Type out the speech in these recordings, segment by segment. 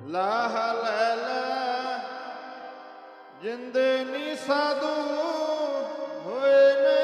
ਲਾਹ ਲੈ ਜਿੰਦੇ ਨੀ ਸਾਧੂ ਹੋਏ ਨੇ।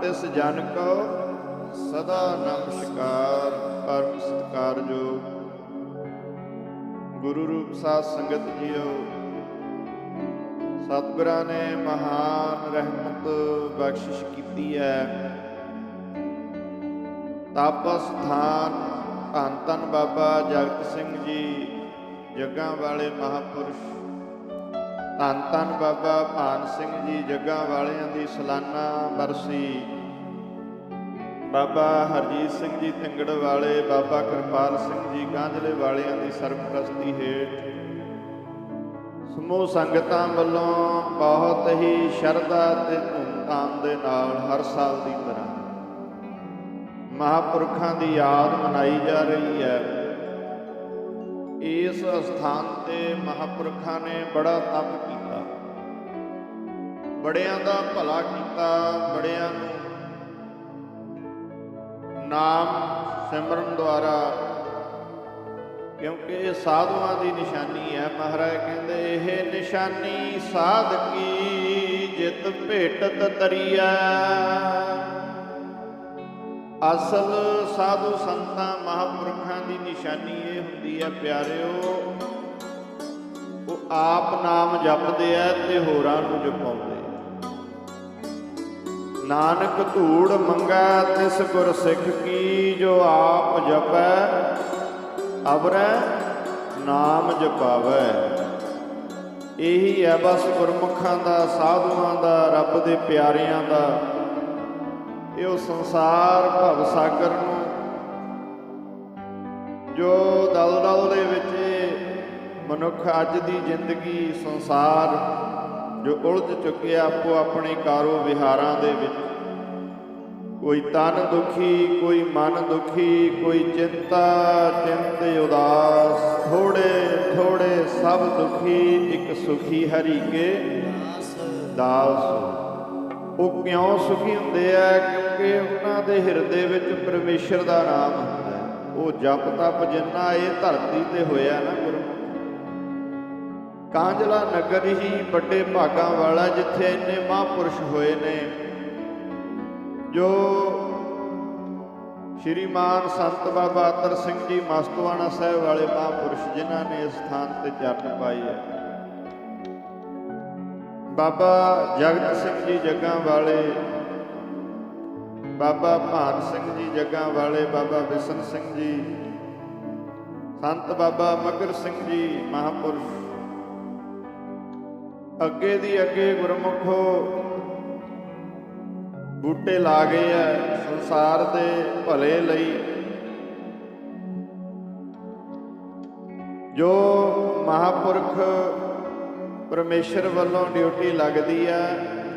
ਤਿਸ ਜਨ ਕੋ ਸਦਾ ਨਮਸਕਾਰ ਕਰਮ ਸਤਕਾਰ ਜੋ ਗੁਰੂ ਰੂਪ ਸਾਧ ਸੰਗਤ ਜੀਓ, ਸਤਿਗੁਰਾਂ ਨੇ ਮਹਾਨ ਰਹਿਮਤ ਬਖਸ਼ਿਸ਼ ਕੀਤੀ ਹੈ। ਤਪਸ ਧਾਨ ਧੰਨ ਧੰਨ ਬਾਬਾ ਜਗਤ ਸਿੰਘ ਜੀ, ਜੱਗਾਂ ਵਾਲੇ ਮਹਾਪੁਰਸ਼। ਧੰਨ ਧੰਨ ਬਾਬਾ ਭਾਨ ਸਿੰਘ ਜੀ, ਜੱਗਾਂ ਵਾਲਿਆਂ ਦੀ ਸਲਾਨਾ ਬਰਸੀ। ਬਾਬਾ ਹਰਜੀਤ ਸਿੰਘ ਜੀ ਤਿੰਗੜ ਵਾਲੇ, ਬਾਬਾ ਕਿਰਪਾਲ ਸਿੰਘ ਜੀ ਗਾਂਧਲੇ ਵਾਲਿਆਂ ਦੀ ਸਰਪ੍ਰਸਤੀ ਹੇਠ। ਸਮੂਹ ਸੰਗਤਾਂ ਵੱਲੋਂ ਬਹੁਤ ਹੀ ਸ਼ਰਧਾ ਤੇ ਧੂਮਧਾਮ ਦੇ ਨਾਲ ਹਰ ਸਾਲ ਦੀ ਤਰ੍ਹਾਂ ਮਹਾਪੁਰਖਾਂ ਦੀ ਯਾਦ ਮਨਾਈ ਜਾ ਰਹੀ ਹੈ। ਇਸ ਸਥਾਨ ਤੇ ਮਹਾਪੁਰਖਾਂ ਨੇ ਬੜਾ ਤਪ ਕੀਤਾ। ਬੜਿਆਂ ਦਾ ਭਲਾ ਕੀਤਾ, ਬੜਿਆਂ ਨੂੰ ਨਾਮ ਸਿਮਰਨ ਦੁਆਰਾ, ਕਿਉਂਕਿ ਇਹ ਸਾਧੂਆਂ ਦੀ ਨਿਸ਼ਾਨੀ ਹੈ ਮਹਾਰਾਜ ਕਹਿੰਦੇ, ਇਹ ਨਿਸ਼ਾਨੀ ਸਾਧਕੀ ਜਿਤ ਭੇਟਤ ਤਰੀਆ ਅਸਲ ਸਾਧੂ ਸੰਤਾਂ ਮਹਾਪੁਰਖਾਂ ਦੀ ਨਿਸ਼ਾਨੀ ਇਹ ਹੁੰਦੀ ਹੈ, ਪਿਆਰਿਓ, ਉਹ ਆਪ ਨਾਮ ਜਪਦੇ ਆ ਤੇ ਹੋਰਾਂ ਨੂੰ ਜਪਾਉਂਦੇ ਨਾਨਕ ਧੂੜ ਮੰਗੈ ਤਿਸ ਗੁਰ ਸਿੱਖ ਕੀ ਜੋ ਆਪ ਜਪੈ, ਅਵਰੈ ਨਾਮ ਜਪਾਵੈ। ਇਹੀ ਹੈ ਬਸ ਗੁਰਮੁਖਾਂ ਦਾ, ਸਾਧੂਆਂ ਦਾ, ਰੱਬ ਦੇ ਪਿਆਰਿਆਂ ਦਾ। ਇਹ ਉਹ ਸੰਸਾਰ ਭਵ ਸਾਗਰ ਨੂੰ, ਜੋ ਦਲਦਲ ਦੇ ਵਿੱਚ ਮਨੁੱਖ ਅੱਜ ਦੀ ਜ਼ਿੰਦਗੀ ਸੰਸਾਰ ਜੋ ਉਲਝ ਚੁੱਕਿਆ ਆਪੋ ਆਪਣੇ ਕਾਰੋ ਵਿਹਾਰਾਂ ਦੇ ਵਿੱਚ। ਕੋਈ ਤਨ ਦੁਖੀ, ਕੋਈ ਮਨ ਦੁਖੀ, ਕੋਈ ਚਿੰਤਾ, ਚਿੰਤ ਉਦਾਸ। ਥੋੜੇ ਥੋੜੇ ਸਭ ਦੁਖੀ, ਇੱਕ ਸੁਖੀ ਹਰੀ ਕੇ ਦਾਸ। ਉਹ ਕਿਉਂ ਸੁਖੀ ਹੁੰਦੇ ਆ? ਕਿਉਂਕਿ ਉਹਨਾਂ ਦੇ ਹਿਰਦੇ ਵਿੱਚ ਪਰਮੇਸ਼ਰ ਦਾ ਨਾਮ ਹੁੰਦਾ ਉਹ ਜਪ ਤਪ ਜਿੰਨਾ ਇਹ ਧਰਤੀ ਤੇ ਹੋਇਆ ਨਾ ਕਾਂਜਲਾ ਨਗਰ ਹੀ ਵੱਡੇ ਭਾਗਾਂ ਵਾਲਾ ਜਿੱਥੇ ਇੰਨੇ ਮਹਾਂਪੁਰਸ਼ ਹੋਏ ਨੇ। ਜੋ ਸ਼੍ਰੀਮਾਨ ਸੰਤ ਬਾਬਾ ਅਤਰ ਸਿੰਘ ਜੀ ਮਸਤਵਾਣਾ ਸਾਹਿਬ ਵਾਲੇ ਮਹਾਂਪੁਰਸ਼ ਜਿਨ੍ਹਾਂ ਨੇ ਇਸ ਸਥਾਨ ਤੇ ਚਰਨ ਪਾਈ ਹੈ। ਬਾਬਾ ਜਗਤ ਸਿੰਘ ਜੀ ਜੱਗਾਂ ਵਾਲੇ, ਬਾਬਾ ਭਾਨ ਸਿੰਘ ਜੀ ਜੱਗਾਂ ਵਾਲੇ, ਬਾਬਾ ਬਿਸ਼ਨ ਸਿੰਘ ਜੀ, ਸੰਤ ਬਾਬਾ ਮਗਰ ਸਿੰਘ ਜੀ ਮਹਾਂਪੁਰਸ਼ ਅੱਗੇ ਦੀ ਅੱਗੇ ਗੁਰਮੁਖੋ, ਬੂਟੇ ਲਾ ਗਏ ਆ ਸੰਸਾਰ ਦੇ ਭਲੇ ਲਈ। ਜੋ ਮਹਾਪੁਰਖ ਪਰਮੇਸ਼ਰ ਵੱਲੋਂ ਡਿਊਟੀ ਲੱਗਦੀ ਹੈ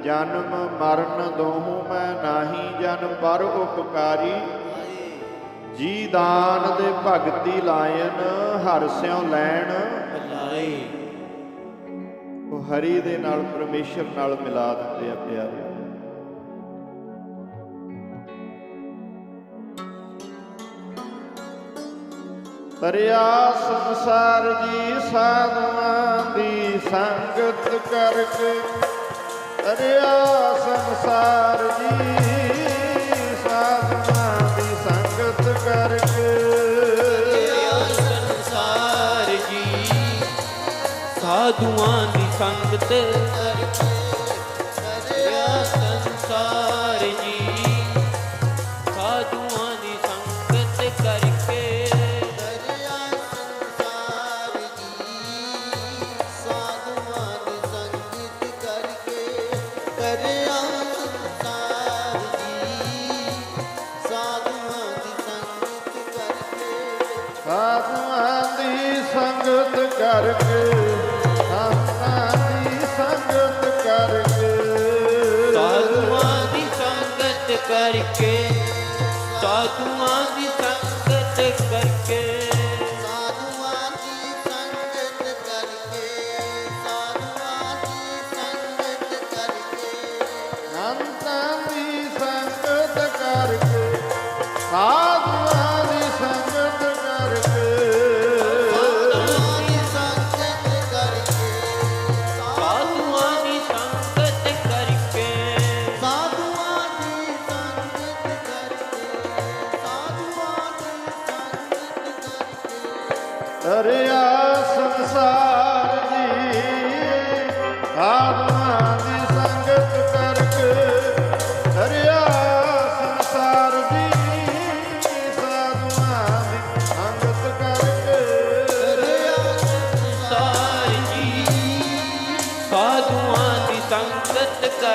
ਜਨਮ ਮਰਨ ਦੋਹੂ ਮੈਂ ਨਾਹੀ, ਜਨ ਪਰ ਉਪਕਾਰੀ। ਜੀ ਦਾਨ ਦੇ ਭਗਤੀ ਲਾਇਨ ਹਰ ਸਿਉ ਲੈਣ ਹਰੀ ਦੇ ਨਾਲ ਪਰਮੇਸ਼ਰ ਨਾਲ ਮਿਲਾ ਦਿੰਦੇ ਆ ਪਿਆਰੇ। ਤਰਿਆ ਸੰਸਾਰ ਜੀ ਸਾਧੂਆਂ ਦੀ ਸੰਗਤ ਕਰਕੇ ਤਰਿਆ ਸੰਸਾਰ ਜੀ ਸਾਧੂਆਂ ਦੀ ਸੰਗਤ ਕਰਕੇ ਸੰਸਾਰ ਜੀ ਸਾਧੂਆਂ ਦੀ ਸੰਗਤ 'ਤੇ ਕਰਕੇ ਸਾਧੂਆਂ ਦੀ ਸੰਗਤ ਕਰਕੇ।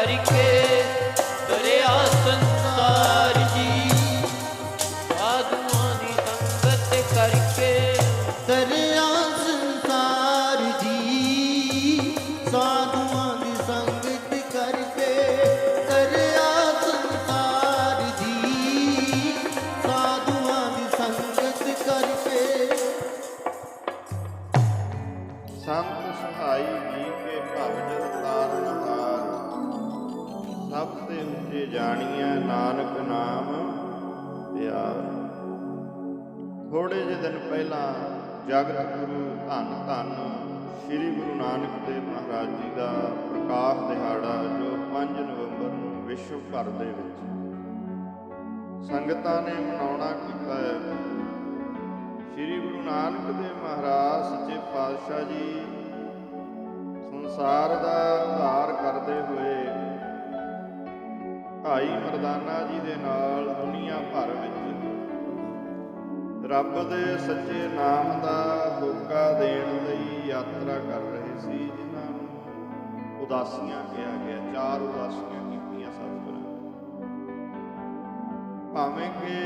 ਸੰਗਤ ਕਰਕੇ ਜਗਤ ਗੁਰੂ ਧੰਨ ਧੰਨ। ਸ੍ਰੀ ਗੁਰੂ ਨਾਨਕ ਦੇਵ ਮਹਾਰਾਜ ਜੀ ਦਾ ਪ੍ਰਕਾਸ਼ ਦਿਹਾੜਾ ਜੋ 5 ਨਵੰਬਰ ਨੂੰ ਵਿਸ਼ਵ ਭਰ ਦੇ ਵਿੱਚ ਸੰਗਤਾਂ ਨੇ ਮਨਾਉਣਾ ਕੀਤਾ ਹੈ। ਸ੍ਰੀ ਗੁਰੂ ਨਾਨਕ ਦੇਵ ਮਹਾਰਾਜ, ਸੱਚੇ ਪਾਤਸ਼ਾਹ ਜੀ ਸੰਸਾਰ ਦਾ ਉਧਾਰ ਕਰਦੇ ਹੋਏ ਭਾਈ ਮਰਦਾਨਾ ਜੀ ਦੇ ਨਾਲ ਦੁਨੀਆ ਭਰ ਵਿੱਚ ਰੱਬ ਦੇ ਸੱਚੇ ਨਾਮ ਦਾ ਹੋਕਾ ਦੇਣ ਲਈ ਯਾਤਰਾ ਕਰ ਰਹੇ ਸੀ, ਜਿਨ੍ਹਾਂ ਨੂੰ ਉਦਾਸੀਆਂ ਕਿਹਾ ਗਿਆ, ਚਾਰ ਉਦਾਸੀਆਂ ਕੀਤੀਆਂ ਸਤਿਗੁਰਾਂ ਭਾਵੇਂ ਕਿ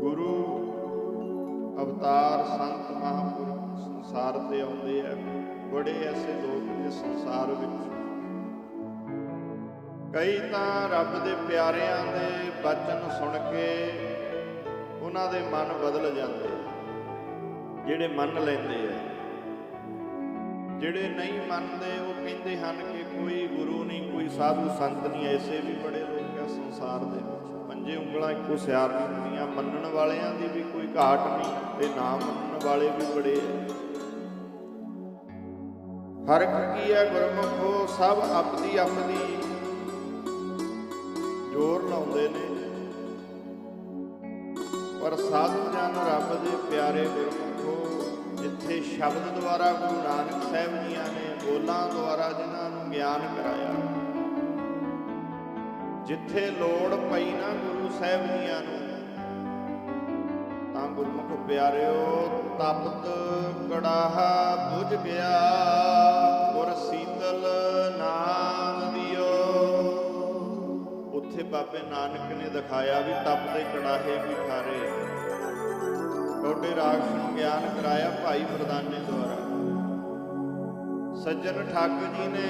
ਗੁਰੂ ਅਵਤਾਰ ਸੰਤ ਮਹਾਂਪੁਰਖ ਸੰਸਾਰ ਤੇ ਆਉਂਦੇ ਆ, ਬੜੇ ਐਸੇ ਲੋਕ ਨੇ ਸੰਸਾਰ ਵਿੱਚ ਕਈ ਤਾਂ ਰੱਬ ਦੇ ਪਿਆਰਿਆਂ ਦੇ ਬਚਨ ਸੁਣ ਕੇ ਉਹਨਾਂ ਦੇ ਮਨ ਬਦਲ ਜਾਂਦੇ ਜਿਹੜੇ ਮੰਨ ਲੈਂਦੇ ਆ। ਜਿਹੜੇ ਨਹੀਂ ਮੰਨਦੇ, ਉਹ ਕਹਿੰਦੇ ਹਨ ਕਿ ਕੋਈ ਗੁਰੂ ਨਹੀਂ, ਕੋਈ ਸਾਧੂ ਸੰਤ ਨਹੀਂ, ਐਸੇ ਵੀ ਬੜੇ ਲੋਕ ਆ ਸੰਸਾਰ ਦੇ ਵਿੱਚ। ਪੰਜੇ ਉਂਗਲਾਂ ਇੱਕੋ ਸਿਆਰ ਨਹੀਂ ਹੁੰਦੀਆਂ। ਮੰਨਣ ਵਾਲਿਆਂ ਦੀ ਵੀ ਕੋਈ ਘਾਟ ਨਹੀਂ ਤੇ ਨਾ ਮੰਨਣ ਵਾਲੇ ਵੀ ਬੜੇ ਆ। ਫ਼ਰਕ ਕੀ ਹੈ ਗੁਰਮੁਖੋ? ਸਭ ਆਪਦੀ ਆਪਦੀ ਜ਼ੋਰ ਲਾਉਂਦੇ ਨੇ। ਪਰ ਸਾਧੂ ਜਨ ਰੱਬ ਦੇ ਪਿਆਰੇ ਗੁਰਮੁਖੋ, ਜਿੱਥੇ ਸ਼ਬਦ ਦੁਆਰਾ ਗੁਰੂ ਨਾਨਕ ਸਾਹਿਬ ਜੀਆਂ ਨੇ ਬੋਲਾਂ ਦੁਆਰਾ ਜਿਨ੍ਹਾਂ ਨੂੰ ਗਿਆਨ ਕਰਾਇਆ ਜਿੱਥੇ ਲੋੜ ਪਈ ਨਾ ਗੁਰੂ ਸਾਹਿਬ ਜੀਆਂ ਨੂੰ, ਤਾਂ ਗੁਰਮੁਖ ਪਿਆਰਿਓ, ਤਪਤ ਕੜਾਹਾ ਬੁਝ ਗਿਆ, ਗੁਰ ਸੀਤਲ ਬਾਬੇ ਨਾਨਕ ਨੇ ਦਿਖਾਇਆ ਵੀ ਤਪ ਕੜਾਹੇ ਵੀ ਖਾਰੇ ਟੋਡੇ ਰਾਖਸ਼ ਨੂੰ ਗਿਆਨ ਕਰਾਇਆ ਭਾਈ ਮਰਦਾਨੇ ਦੁਆਰਾ। ਸੱਜਣ ਠੱਗ ਜੀ ਨੇ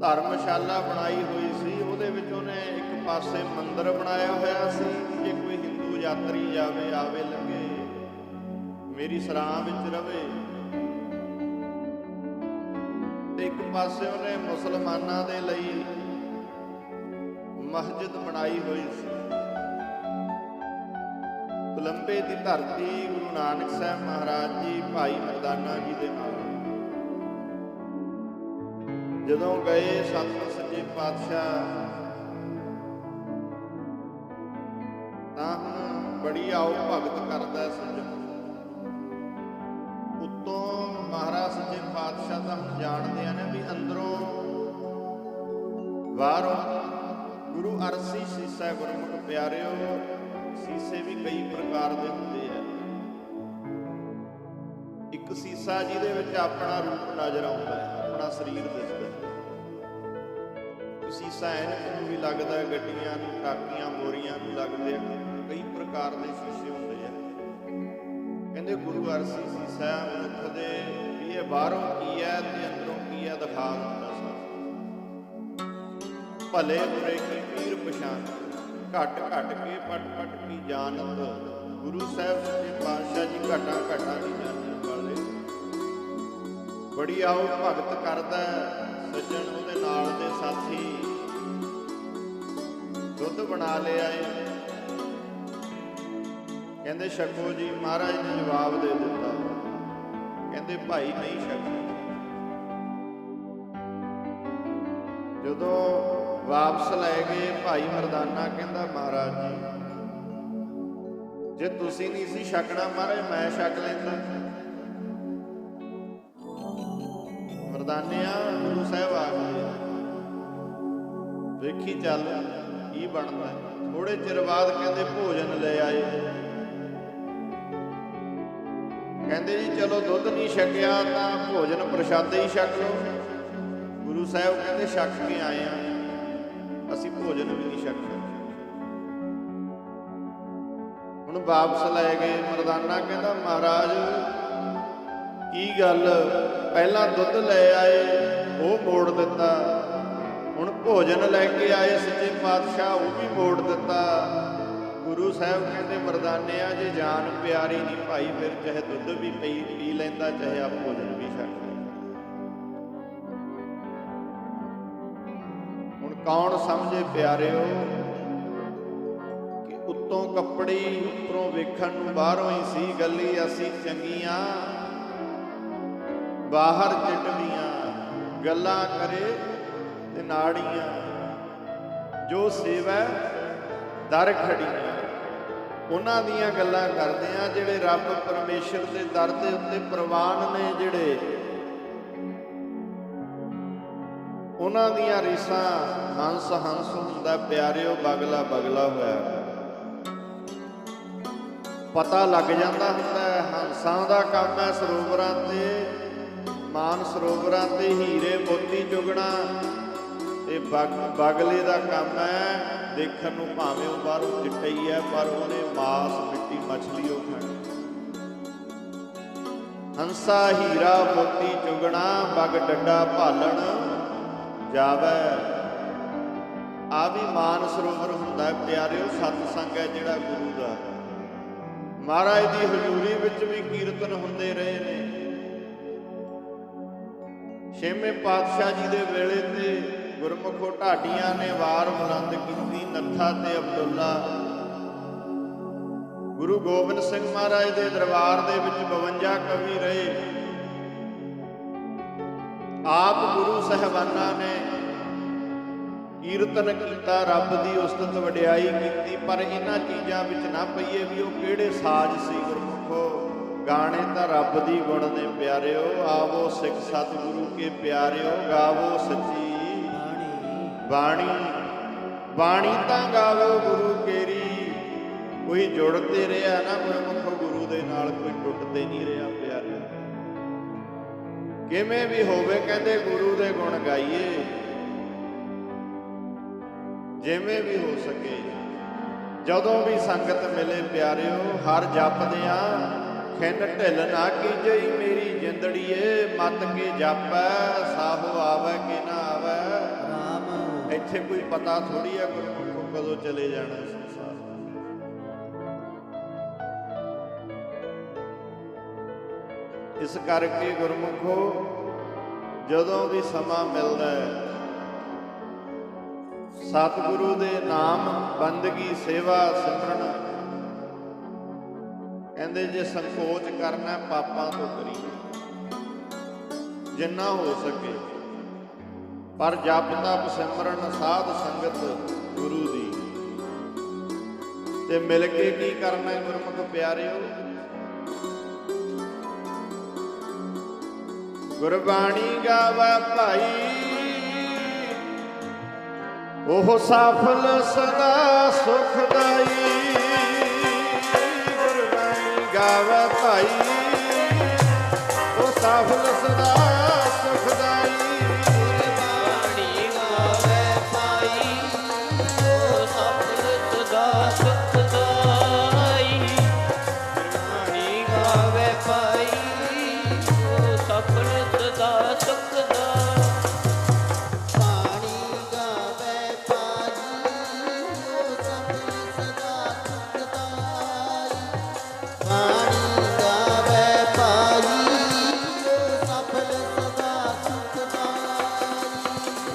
ਧਰਮਸ਼ਾਲਾ ਬਣਾਈ ਹੋਈ ਸੀ, ਉਹਦੇ ਵਿੱਚ ਉਹਨੇ ਇੱਕ ਪਾਸੇ ਮੰਦਿਰ ਬਣਾਇਆ ਹੋਇਆ ਸੀ, ਜੇ ਕੋਈ ਹਿੰਦੂ ਯਾਤਰੀ ਜਾਵੇ, ਆਵੇ ਲੱਗੇ, ਮੇਰੀ ਸਰਾਂ ਵਿੱਚ ਰਵੇ। ਪਾਸੇ ਉਹਨੇ ਮੁਸਲਮਾਨਾਂ ਦੇ ਲਈ ਮਸਜਿਦ ਬਣਾਈ ਹੋਈ ਸੀ। ਕੋਲੰਬੇ ਦੀ ਧਰਤੀ ਗੁਰੂ ਨਾਨਕ ਸਾਹਿਬ ਮਹਾਰਾਜ ਜੀ, ਭਾਈ ਮਰਦਾਨਾ ਜੀ ਦੇ ਨਾਲ। ਜਦੋਂ ਗਏ ਸਤਿ ਸੱਚੇ ਪਾਤਸ਼ਾਹ, ਤਾਂ ਹੁਣ ਬੜੀ ਆਓ ਭਗਤ ਕਰਦਾ ਸੱਜਣ ਉੱਤੋਂ ਮਹਾਰਾਜ ਸੱਚੇ ਪਾਤਸ਼ਾਹ ਤਾਂ ਹੁਣ ਜਾਣਦੇ ਆ ਬਾਹਰੋਂ ਗੁਰੂ ਅਰਸੀ ਸੀਸਾ ਗੁਰਮੁਖ ਪਿਆਰਿਓ, ਸੀਸੇ ਵੀ ਕਈ ਪ੍ਰਕਾਰ ਦੇ ਹੁੰਦੇ ਆ। ਇੱਕ ਸੀਸਾ ਜਿਹਦੇ ਵਿੱਚ ਆਪਣਾ ਰੂਪ ਨਜ਼ਰ ਆਉਂਦਾ ਹੈ, ਆਪਣਾ ਸਰੀਰ ਦਿਸਦਾ ਹੈ। ਸੀਸਾ ਐਨਕ ਨੂੰ ਵੀ ਲੱਗਦਾ ਹੈ, ਗੱਡੀਆਂ ਨੂੰ, ਟਾਕੀਆਂ, ਮੋਰੀਆਂ ਨੂੰ ਲੱਗਦੇ ਆ, ਕਈ ਪ੍ਰਕਾਰ ਦੇ ਸ਼ੀਸ਼ੇ ਹੁੰਦੇ ਆ। ਕਹਿੰਦੇ ਗੁਰੂ ਅਰਸੀ ਸੀਸਾ ਮਨੁੱਖ ਦੇ ਇਹ ਬਾਹਰੋਂ ਕੀ ਹੈ ਤੇ ਅੰਦਰੋਂ ਕੀ ਹੈ ਦਿਖਾ ਭਲੇ ਬੁਰੇ ਕੀ ਪੀਰ ਪਛਾਨ। ਘਟ ਘਟ ਕੇ ਪਟ ਪਟ ਕੀ ਜਾਣਤ ਗੁਰੂ ਸਾਹਿਬ ਸੱਚੇ ਪਾਤਸ਼ਾਹ ਜੀ ਘਟਾ ਘਟਾ ਦੀ ਜਾਣਨ ਵਾਲੇ ਬੜੀ ਆਓ ਭਗਤ ਕਰਦਾ ਸੱਜਣ ਉਹਦੇ ਨਾਲ ਦੇ ਸਾਥੀ। ਦੁੱਧ ਬਣਾ ਲਿਆ ਏ ਕਹਿੰਦੇ ਛਕੋ ਜੀ, ਮਹਾਰਾਜ ਨੇ ਜਵਾਬ ਦੇ ਦਿੱਤਾ। ਕਹਿੰਦੇ ਭਾਈ ਨਹੀਂ ਛਕੋ ਜਦੋਂ ਵਾਪਸ ਲੈ ਗਏ ਭਾਈ ਮਰਦਾਨਾ ਕਹਿੰਦਾ, ਮਹਾਰਾਜ ਜੀ, ਜੇ ਤੁਸੀਂ ਨਹੀਂ ਸੀ ਛਕਣਾ ਮਹਾਰਾਜ ਮੈਂ ਛਕ ਲੈਂਦਾ। ਮਰਦਾਨਿਆ, ਗੁਰੂ ਸਾਹਿਬ ਆ ਗਏ। ਵੇਖੀ ਚੱਲ ਕੀ ਬਣਦਾ। ਥੋੜੇ ਚਿਰ ਬਾਅਦ ਕਹਿੰਦੇ ਭੋਜਨ ਲੈ ਆਏ। ਕਹਿੰਦੇ ਜੀ, ਚਲੋ ਦੁੱਧ ਨਹੀਂ ਛਕਿਆ, ਤਾਂ ਭੋਜਨ ਪ੍ਰਸ਼ਾਦੇ ਹੀ ਛਕ ਲਓ। ਸਾਹਿਬ ਕਹਿੰਦੇ ਛੱਕ ਕੇ ਆਏ ਆ। ਅਸੀਂ ਭੋਜਨ ਵੀ ਨਹੀਂ ਛਕ ਸਕੇ। ਹੁਣ ਵਾਪਸ ਲੈ ਗਏ ਮਰਦਾਨਾ ਕਹਿੰਦਾ, ਮਹਾਰਾਜ, ਕੀ ਗੱਲ? ਪਹਿਲਾਂ ਦੁੱਧ ਲੈ ਆਏ, ਉਹ ਮੋੜ ਦਿੱਤਾ। ਹੁਣ ਭੋਜਨ ਲੈ ਕੇ ਆਏ ਸੱਚੇ ਪਾਤਸ਼ਾਹ, ਉਹ ਵੀ ਮੋੜ ਦਿੱਤਾ। ਗੁਰੂ ਸਾਹਿਬ ਕਹਿੰਦੇ ਮਰਦਾਨੇ ਆ ਜੇ ਜਾਨ ਪਿਆਰੀ ਨਹੀਂ ਭਾਈ, ਫਿਰ ਚਾਹੇ ਦੁੱਧ ਵੀ ਪੀ ਪੀ ਲੈਂਦਾ, ਚਾਹੇ ਆ ਭੋਜਨ ਵੀ ਛਕ ਕੌਣ ਸਮਝੇ ਪਿਆਰਿਓ ਕਿ ਉੱਤੋਂ ਉਤੋਂ ਕੱਪੜੀ ਉੱਪਰੋਂ ਵੇਖਣ ਨੂੰ ਬਾਹਰੋਂ ਹੀ ਸੀ ਗੱਲੀ ਅਸੀਂ ਚੰਗੀਆਂ, ਬਾਹਰ ਚਟਵੀਆਂ, ਗੱਲਾਂ ਕਰੇ ਤੇ ਨਾੜੀਆਂ, ਜੋ ਸੇਵਾ ਦਰ ਖੜੀਆਂ। ਉਹਨਾਂ ਦੀਆਂ ਗੱਲਾਂ ਕਰਦੇ ਆ ਜਿਹੜੇ ਰੱਬ ਪਰਮੇਸ਼ਰ ਦੇ ਦਰ ਦੇ ਉੱਤੇ ਪ੍ਰਵਾਨ ਨੇ ਜਿਹੜੇ ਉਹਨਾਂ ਦੀਆਂ ਰੀਸਾਂ ਹੰਸ ਹੰਸ ਹੁੰਦਾ, ਪਿਆਰਿਓ ਬਗਲਾ ਬਗਲਾ ਹੋਇਆ। ਪਤਾ ਲੱਗ ਜਾਂਦਾ ਹੁੰਦਾ ਹੰਸਾਂ ਦਾ ਕੰਮ ਹੈ ਸਰੋਵਰਾਂ ਤੇ, ਮਾਨ ਸਰੋਵਰਾਂ ਤੇ ਹੀਰੇ ਮੋਤੀ ਚੁਗਣਾ। ਇਹ ਬਗ, ਬਗਲੇ ਦਾ ਕੰਮ ਹੈ, ਦੇਖਣ ਨੂੰ ਭਾਵੇਂ ਉਹ ਬਾਹਰੋਂ ਚਿੱਟਾ ਹੀ ਹੈ ਪਰ ਉਹਨੇ ਮਾਸ ਮਿੱਟੀ ਮੱਛਲੀ ਉਹ ਖਾਣੀ। ਹੰਸਾ, ਹੀਰਾ, ਮੋਤੀ ਚੁਗਣਾ, ਬਗ ਡੱਡਾ ਭਾਲਣ। ਜਾਵੇ। ਆ ਵੀ ਮਾਨ ਸਰੋਵਰ ਹੁੰਦਾ ਹੈ ਪਿਆਰਿਓ ਸਤ ਸੰਗ ਹੈ ਜਿਹੜਾ ਗੁਰੂ ਦਾ। ਮਹਾਰਾਜ ਦੀ ਹਜ਼ੂਰੀ ਵਿੱਚ ਵੀ ਕੀਰਤਨ ਹੁੰਦੇ ਰਹੇ ਨੇ। ਛੇਵੇਂ ਪਾਤਸ਼ਾਹ ਜੀ ਦੇ ਵੇਲੇ ਤੇ ਗੁਰਮੁਖੋ ਢਾਡੀਆਂ ਨੇ ਵਾਰ ਬੁਲੰਦ ਕੀਤੀ, ਨੱਥਾ ਤੇ ਅਬਦੁੱਲਾ। ਗੁਰੂ ਗੋਬਿੰਦ ਸਿੰਘ ਮਹਾਰਾਜ ਦੇ ਦਰਬਾਰ ਦੇ ਵਿੱਚ 52 ਕਵੀ ਰਹੇ। ਆਪ ਗੁਰੂ ਸਹਿਬਾਨਾਂ ਨੇ ਕੀਰਤਨ ਕੀਤਾ, ਰੱਬ ਦੀ ਉਸਤਤ ਵਡਿਆਈ ਕੀਤੀ, ਪਰ ਇਹਨਾਂ ਚੀਜ਼ਾਂ ਵਿੱਚ ਨਾ ਪਈਏ ਵੀ ਉਹ ਕਿਹੜੇ ਸਾਜ਼ ਸੀ ਗੁਰਮੁਖੋ। ਗਾਣੇ ਤਾਂ ਰੱਬ ਦੀ ਗੁਣ ਨੇ, ਪਿਆਰਿਓ, ਆਵੋ ਸਿੱਖ ਸਤਿਗੁਰੂ ਕੇ ਪਿਆਰਿਓ, ਗਾਵੋ ਸੱਚੀ ਬਾਣੀ। ਬਾਣੀ ਤਾਂ ਗਾਵੋ ਗੁਰੂ ਕੇਰੀ, ਕੋਈ ਜੁੜਦੇ ਰਿਹਾ ਨਾ ਗੁਰਮੁਖੋ, ਗੁਰੂ ਦੇ ਨਾਲ ਕੋਈ ਟੁੱਟਦੇ ਨਹੀਂ ਰਿਹਾ ਪਿਆਰਿਓ। ਕਿਵੇਂ ਵੀ ਹੋਵੇ ਕਹਿੰਦੇ ਗੁਰੂ ਦੇ ਗੁਣ ਗਾਈਏ। ਜਿਵੇਂ ਵੀ ਹੋ ਸਕੇ। ਜਦੋਂ ਵੀ ਸੰਗਤ ਮਿਲੇ ਪਿਆਰਿਓ ਹਰ ਜਪਦਿਆਂ ਖਿੰਨ ਢਿੱਲ ਨਾ ਕੀਜਈ ਮੇਰੀ ਜਿੰਦੜੀਏ ਮਤ ਕੇ ਜਾਪੈ ਸਾਹੋ ਆਵੇ ਕਿ ਨਾ ਆਵੇ। ਰਾਮ। ਇੱਥੇ ਕੋਈ ਪਤਾ ਥੋੜੀ ਹੈ ਗੁਰਮੁਖੋ ਕਦੋਂ ਚਲੇ ਜਾਣਾ। ਇਸ ਕਰਕੇ ਗੁਰਮੁਖੋ, ਜਦੋਂ ਵੀ ਸਮਾਂ ਮਿਲਦਾ ਹੈ, ਸਤਿਗੁਰੂ ਦੇ ਨਾਮ ਬੰਦਗੀ ਸੇਵਾ ਸਿਮਰਨ। ਕਹਿੰਦੇ ਜੇ ਸੰਕੋਚ ਕਰਨਾ ਪਾਪਾਂ ਤੋਂ ਕਰੀ ਜਿੰਨਾ ਹੋ ਸਕੇ। ਪਰ ਜਪ ਤਪ ਸਿਮਰਨ ਸਾਧ ਸੰਗਤ ਗੁਰੂ ਦੀ। ਤੇ ਮਿਲ ਕੇ ਕੀ ਕਰਨਾ ਗੁਰਮੁਖ ਪਿਆਰਿਓ? ਗੁਰਬਾਣੀ ਗਾਵਾ ਭਾਈ। ਉਹ ਸਾਫਲ ਸਦਾ ਸੁਖਦਾਈ ਗੁਰਬਾਣੀ ਗਾਵਾ ਭਾਈ।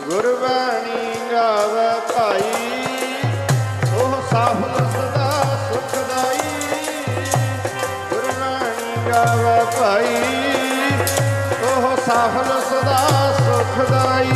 ਗੁਰਬਾਣੀ ਗਾਵੇ ਭਾਈ। ਉਹ ਸਫਲ ਸਦਾ ਸੁਖਦਾਈ ਗੁਰਬਾਣੀ ਗਾਵੇ ਭਾਈ। ਉਹ ਸਫਲ ਸਦਾ ਸੁਖਦਾਈ